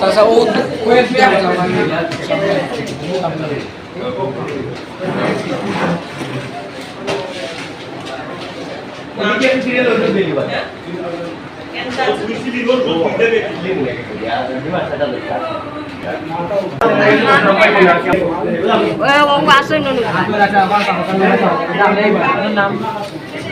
sao Saud, quên biết là mình Nakin serial untuk beli buat. Polisi di luar kok tidak beli mulai gitu ya. Ini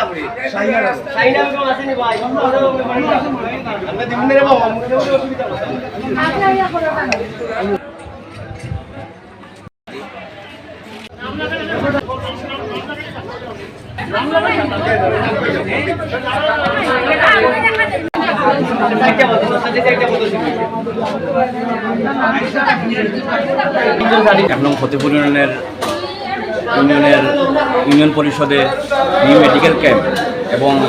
হবে চারটা বছর সাথে চারটা বছর এক নং ফতেপুর ইউনিয়নের ইউনিয়নের, ইউনিয়ন পরিষদে নিউ মেডিকেল ক্যাম্প এবং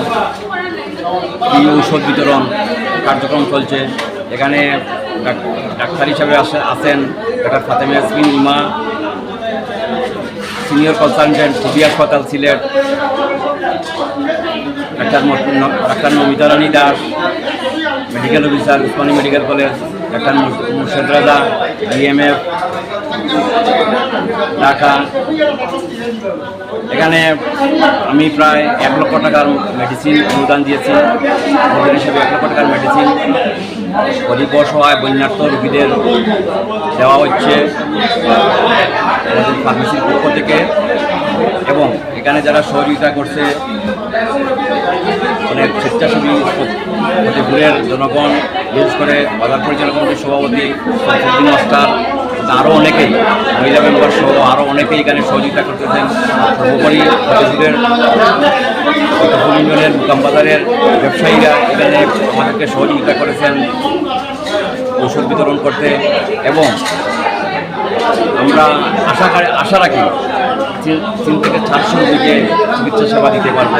ঔষধ বিতরণ কার্যক্রম চলছে। এখানে ডাক- ডাক্তার হিসাবে আসে, আছেন ডাক্তার ফাতেমা ইয়াসমিন, ইমা, সিনিয়র কনসালটেন্ট টিবি হাসপাতাল Sylhet, doctor doctor Namita Rani Das, medical officer Osmani medical college, doctor মুর্শ- Murshed Raja DMF Dhaka. এখানে আমি প্রায় এক লক্ষ টাকার মেডিসিন অনুদান দিয়েছি। অনুদান হিসেবে এক লক্ষ টাকার মেডিসিন গরিব অসহায় বন্যার্থ রোগীদের দেওয়া হচ্ছে ফার্মেসির পক্ষ থেকে। এবং এখানে যারা সহযোগিতা করছে, অনেক স্বেচ্ছাসেবী ফতেপুরের জনগণ, বিশেষ করে বাজার পরিচালনা কমিটির সভাপতি মাস্টার আরও অনেকেই মহিলা আরও অনেকে এখানে সহযোগিতা করতেছেন। সর্বোপরি ইউনিয়নের মুকামবাজারের ব্যবসায়ীরা এখানে আমাদেরকে সহযোগিতা করেছেন, ঔষধ বিতরণ করতে এবং আমরা আশা আশা রাখি তিন থেকে চারশো দিকে চিকিৎসা সেবা দিতে পারব।